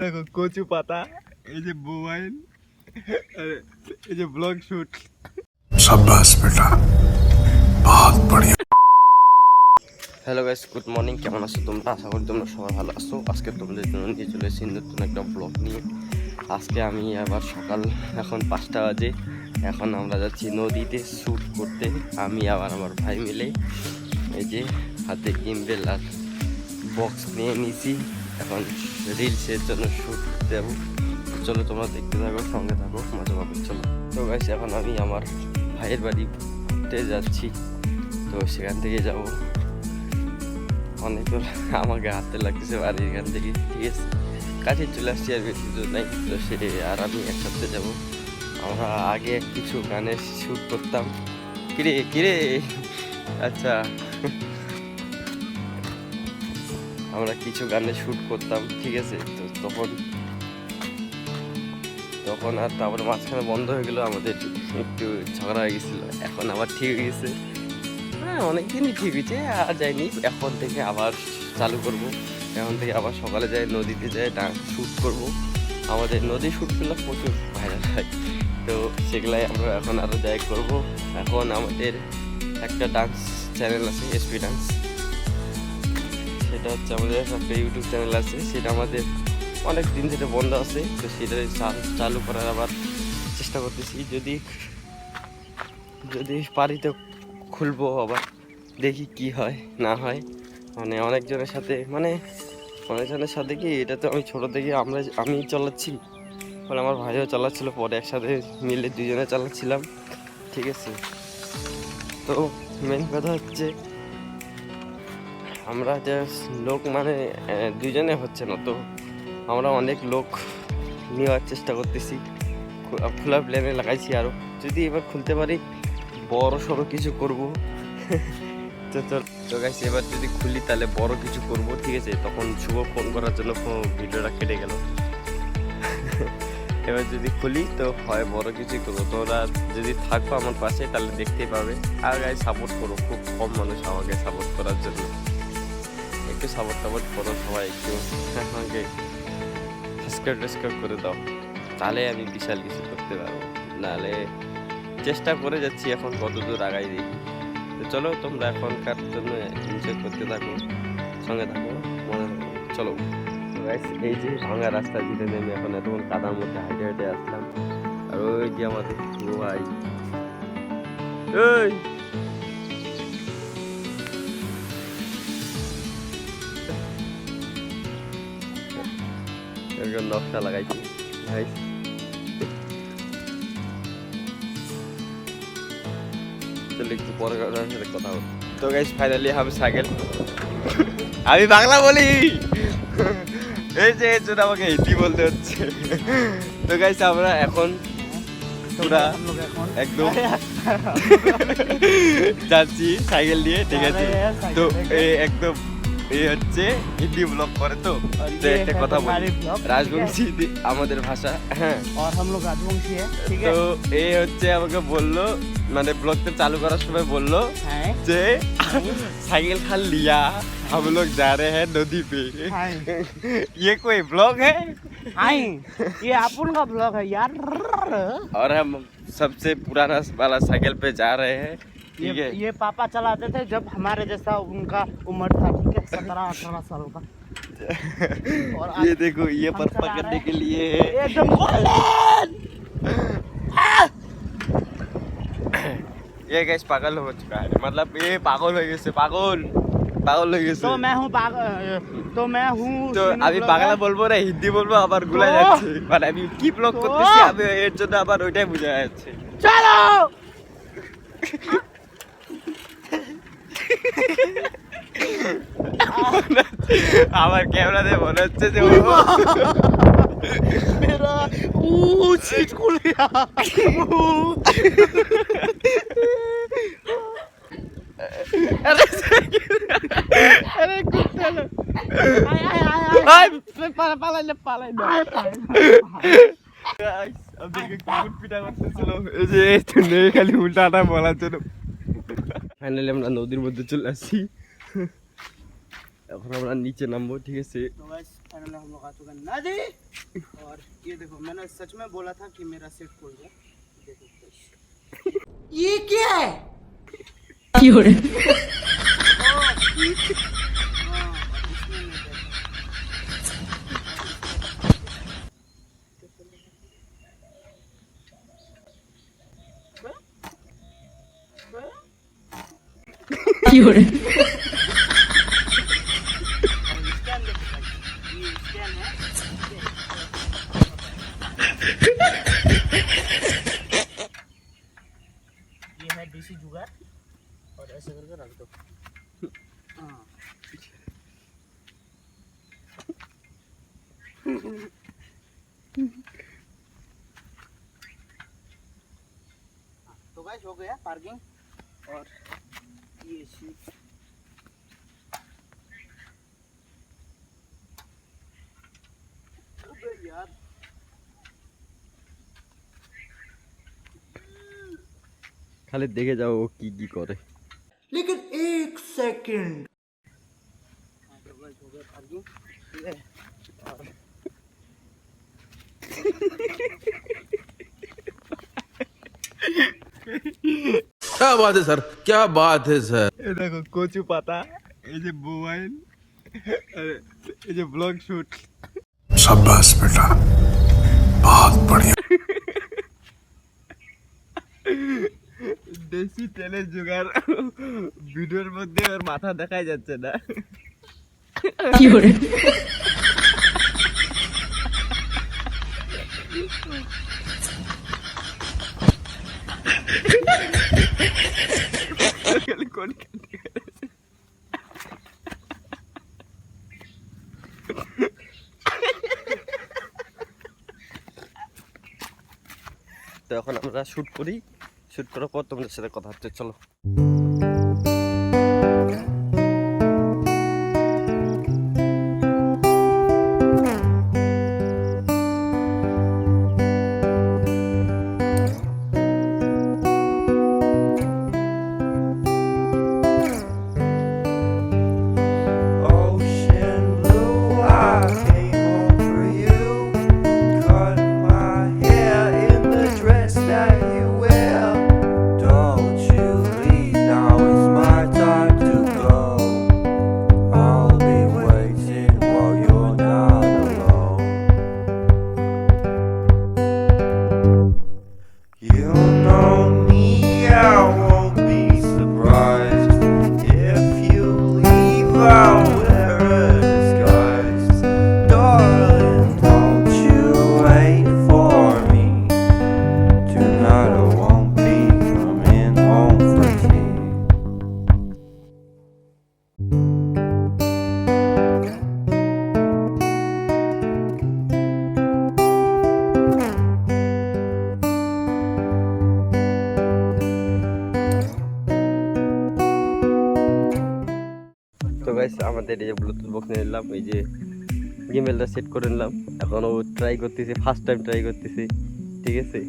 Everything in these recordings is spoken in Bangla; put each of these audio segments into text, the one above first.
দেখো কচু পাতা এই যে মোবাইল এই যে ব্লগ শুট সাব্বাস বেটা। বহুত বড়িয়া। হ্যালো গাইস গুড মর্নিং কেমন আছো তোমরা? আশা করি তোমরা সবাই ভালো আছো। আজকে তোমাদের জন্য নিয়ে চলে এসেছি নতুন একটা ব্লগ নিয়ে। আজকে আমি আবার সকাল এখন পাঁচটা বাজে। এখন আমরা যাচ্ছি নদীতে শ্যুট করতে। আমি আবার আমার ভাই মিলে এই যে হাতে কিম্বেল আর বক্স নিয়ে নিয়েছি এখন রিলসের জন্য শ্যুট দেবো। চলো তোমরা দেখতে থাকো, সঙ্গে থাকো, মজা পাবে, চলো। তো গাইস এখন আমি আমার ভাইয়ের বাড়িতে যাচ্ছি। তো সেখান থেকে যাব। অনেক আমাকে হাতে লাগতেছে বাড়ির এখান থেকে, ঠিক আছে? কাছে চলে আসছি আর বেশি দূর নাই। তো সে আর আমি একসাথে যাব। আমরা আগে কিছু গানের শ্যুট করতাম। কিরে কিরে? আচ্ছা। আমরা কিছু গানে শ্যুট করতাম, ঠিক আছে? তো তখন তখন আর তারপরে মাঝখানে বন্ধ হয়ে গেলো আমাদের একটু ঝগড়া হয়ে গেছিল। এখন আবার ঠিক হয়ে গেছে। হ্যাঁ অনেকদিনই ঠিক হয়েছে, আর যাইনি। এখন থেকে আবার চালু করব। এখন থেকে আবার সকালে যাই, নদীতে যাই ডান্স শ্যুট করব। আমাদের নদী শ্যুটগুলো প্রচুর ভাইরাল হয়। তো সেগুলাই আমরা এখন আরও যাই করব। এখন আমাদের একটা ডান্স চ্যানেল আছে এসপি ডান্স সেটা হচ্ছে আমাদের একটা ইউটিউব চ্যানেল আছে, সেটা আমাদের অনেক দিন ধরে বন্ধ আছে, তো সেটা চাল- করার আবার চেষ্টা করতেছি। যদি যদি পারি তো খুলবো আবার, দেখি কি হয়, না হয়। মানে অনেকজনের সাথে মানে অনেকজনের সাথে কি, এটা তো আমি ছোটো থেকে আমরা আমি চালাচ্ছি। পরে আমার ভাইও চালাচ্ছিল, পরে একসাথে মিলে দুজনে চালাচ্ছিলাম। ঠিক আছে। তো মেন কথা হচ্ছে আমরা যে লোক মানে দুজনে হচ্ছে না তো। আমরা অনেক লোক নেওয়ার চেষ্টা করতেছি। খোলা প্ল্যানে লাগাইছি আরও যদি এবার খুলতে পারি, বড় সড়ো কিছু করব। তো তো তো গাইস এবার যদি খুলি তাহলে বড় কিছু করব, ঠিক আছে? তখন শুভ ফোন করার জন্য ভিডিওটা কেটে গেল। এবার যদি খুলি, তো হয় বড় কিছু করব। তোরা যদি থাকব আমার পাশে, তাহলে দেখতেই পাবে। আর গাই সাপোর্ট করো, খুব কম মানুষ আমাকে সাপোর্ট করার জন্য। সাপোর্ট টাপোর্ট করো সবাই, একটু আমাকে সাবস্ক্রাইব টাবস্ক্রাইব করে দাও। তাহলে আমি বিশাল কিছু করতে পারব। নাহলে চেষ্টা করে যাচ্ছি এখন কত দূর আগাই দেখি। তো চলো, তোমরা এখনকার জন্য এনজয় করতে থাকো, সঙ্গে থাকো মনে থাকো চলো। এই যে ভাঙা রাস্তা দিতে নেমে এখন এতক্ষণ কাদার মধ্যে হাইটে হাইটে আসলাম। আর ওই যে আমাদের ভাই। নকশা লাগাইছি। ভাই। চলো একটু পরে সাথে কথা বলি তো গাইস ফাইনালি আমি সাইকেল। আমি বাংলা বলি। এই যে এর জন্য আমাকে হিন্দি বলতে হচ্ছে। তো গাইস আমরা এখন একদম যাচ্ছি সাইকেল নিয়ে ঠিক আছে? তো একদম এই হচ্ছে হিন্দি ব্লগ করে তো তো একটা কথা বলি রাজবংশী দি- আমাদের ভাষা হ্যাঁ और हम लोग राजवंशी है ठीक है তো এই হচ্ছে আমাকে বললো মানে ব্লগটা চালু করার সময় বললো हैं যে साइकिल खा लिया हम लोग जा रहे हैं नदी पे हैं ये कोई ब्लॉग है हैं ये अपन का ब्लॉग है यार और हम सबसे पुराना वाला साइकिल पे जा रहे हैं ठीक ये है ये पापा चलाते थे जब हमारे जैसा उनका उम्र था ठीक है सत्रह अठारह साल का और आज ये देखो ये हम पर चला पकड़ने रहे के लिए है एकदम गोल्डन ये गैस पागल हो चुका है मतलब ये पागल हो गए से पागल পাগল হয়ে গেছে तो मैं हूँ पाग तो मैं हूँ তো तीनों আমি ब्लॉगर। বাংলা বলবো না হিন্দি বলবো আবার গুলাই তো? যাচ্ছে মানে আমি কি ব্লগ তো? করতেছি আমি এর জন্য আবার ওইটাই বোঝা যাচ্ছে चलो আমার ক্যামেরাতে মনে হচ্ছে যে মেরা ও আরে ফাইনালি আমরা নদীর মধ্যে চলে আসছি এখন আমরা নিচে নামবো ঠিক আছে तो गाइस फाइनली हम लोग आ चुके हैं नदी और ये देखो मैंने सच में बोला था कि मेरा सेट खोल गया देखो guys। ये क्या है हाँ, इसमें नहीं देखा। गाइस हो गया पार्किंग और ये सीट अबे यार খালি দেখে যাও ও কি কি করে लेकिन एक सेकंड तो गाइस हो गया पार्किंग ये और क्या बात है सर क्या बात है सर এই দেখো কচু পাতা এই যে মোবাইল আরে এই যে ব্লগ শুট शाबाश बेटा बहुत बढ़िया দেশি তেলের জোগাড় ভিডিওর মধ্যে ওর মাথা দেখাই যাচ্ছে না খালি তো এখন আমরা শুট করি। শুট করার পর তোমাদের সাথে কথা হচ্ছে চলো। গাইস আমাদের এই যে ব্লুটুথ বক্স নিয়ে নিলাম, এই যে গেমেলটা সেট করে নিলাম। এখন ও ট্রাই করতেছে ফার্স্ট টাইম ট্রাই করতেছে, ঠিক আছে?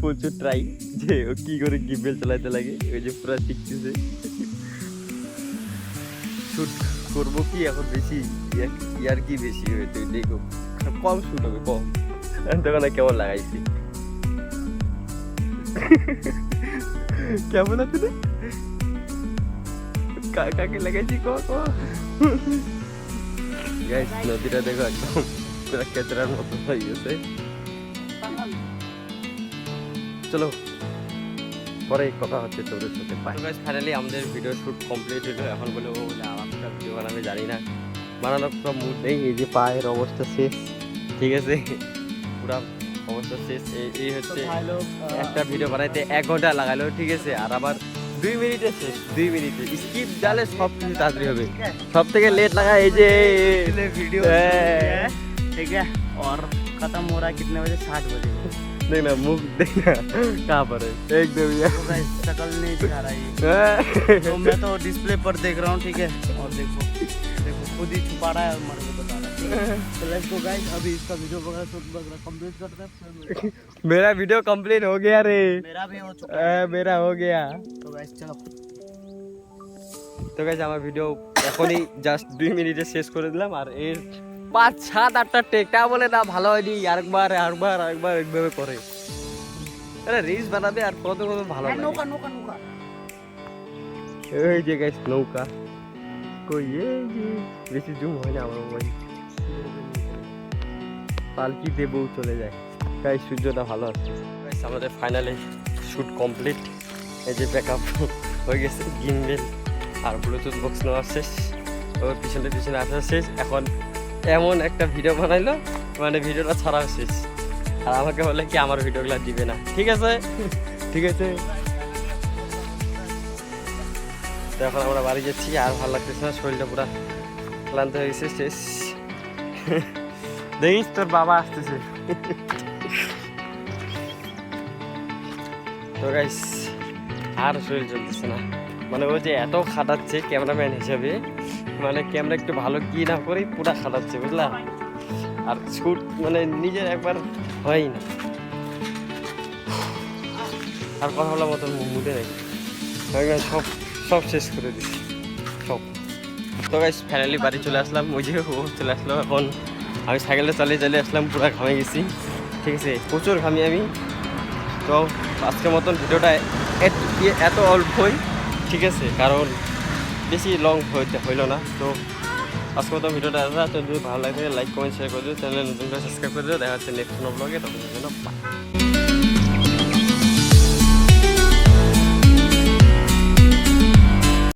প্রচুর ট্রাই যে ও কি করে গিমেল চালাতে লাগে, ওই যে পুরো শিখতেছে। শুট করব কি এখন বেশি? ইয়ার কি বেশি হয়েছে দেখো। কম শুট হবে, কম। তখন কেমন লাগাইছি। কেমন আছে কাকাকে লাগাইছি কো কো? গাইস নদীটা দেখো একদম পুরো কেতরার মতো হয়ে গেছে। চলো পরে কথা হচ্ছে তোদের সাথে বাই গাইস ফাইনালি আমাদের ভিডিও শুট কমপ্লিট হলো। এখন বলে ও বলে আমাকে ভিডিও বানাবে জানি না। বানানোর পুরো মুড নেই এই যে পায়ের অবস্থা শেষ ঠিক আছে? পুরো অবস্থা শেষ এই হচ্ছে একটা ভিডিও বানাইতে এক ঘণ্টা লাগালো ঠিক আছে? আর আবার দুই মিনিটে শেষ দুই মিনিটে স্কিপ ডালে সব কিছু তাড়াতাড়ি হবে ठीक है সব থেকে লেট লাগা এই যে इसलिए वीडियो ए। शुरू है, ठीक है और खत्म हो रहा है कितने बजे सात बजे দেখ না মুখ দেখ না कहाँ पर है एकदम तो गाइस शक्ल नहीं दिखा रहा है यार तो मैं तो डिस्प्ले पर देख रहा हूँ ठीक है और देखो देखो खुद ही छुपा रहा है और मेरे तो लेट्स गो गाइस अभी इसका वीडियो वगैरह शूट वगैरह कंप्लीट करते हैं फिर मिलते मेरा वीडियो कंप्लीट हो गया रे हैं। मेरा भी हो चुका ए, मेरा हो गया है तो गाइस चलो তো গাইজ আমার ভিডিও এখনই জাস্ট দুই মিনিটে শেষ করে দিলাম আর এর পাঁচ সাত আটটা টেক তা বলে না ভালো হয়নি আরেকবার আরেকবার আরেকবার একভাবে করে আরে রিলস বানাবে আর কত কত ভালো লাগে। নৌকা নৌকা নৌকা এই যে গাইস নৌকা কই এই যে বেশি জুম হয় না আমার মোবাইল পালকি দেবও চলে যায়। তাই সূর্যটা ভালো আছে। আমাদের ফাইনালি শুট কমপ্লিট এই যে ব্যাকআপ হয়ে গেছে গিমবেল আর ব্লুটুথ বক্স নেওয়া শেষ। ওর পিছনে পিছনে আসা শেষ। এখন এমন একটা ভিডিও বানাইলো মানে ভিডিওটা ছাড়া শেষ। আর আমাকে বলে কি আমার ভিডিওগুলো দিবে না। ঠিক আছে? ঠিক আছে। তো এখন আমরা বাড়ি যাচ্ছি আর ভালো লাগতেছে না শরীরটা পুরো ক্লান্ত হয়ে গেছে শেষ। দেখিস তোর বাবা আসতেছে। তো গাইস আর শরীর চলতেছে না। মানে ও যে এত খাটাচ্ছে ক্যামেরাম্যান হিসাবে মানে ক্যামেরা একটু ভালো কি না করেই পুরা খাটাচ্ছে, বুঝলা? আর শুট মানে নিজের একবার হয়ই না। আর কথা বলার মতন মুডে নেই। সব সব শেষ করে দিছি সব। তো ফাইনালি বাড়ি চলে আসলাম। ওই যে ও চলে আসলো এখন। আমি সাইকেলটা চালিয়ে চালিয়ে আসলাম, পুরো ঘামে গেছি। ঠিক আছে, প্রচুর ঘামি আমি। তো আজকের মতন ভিডিওটা এত- অল্পই ঠিক আছে, কারণ বেশি লং হইতে হইল না। তো আজকের মতন ভিডিওটা আসা তো যদি ভালো লাগে লাইক কমেন্ট শেয়ার করে দিও। চ্যানেল নতুন করে সাবস্ক্রাইব করে দিও। দেখা হচ্ছে নেক্সট কোনো তখন জন্য.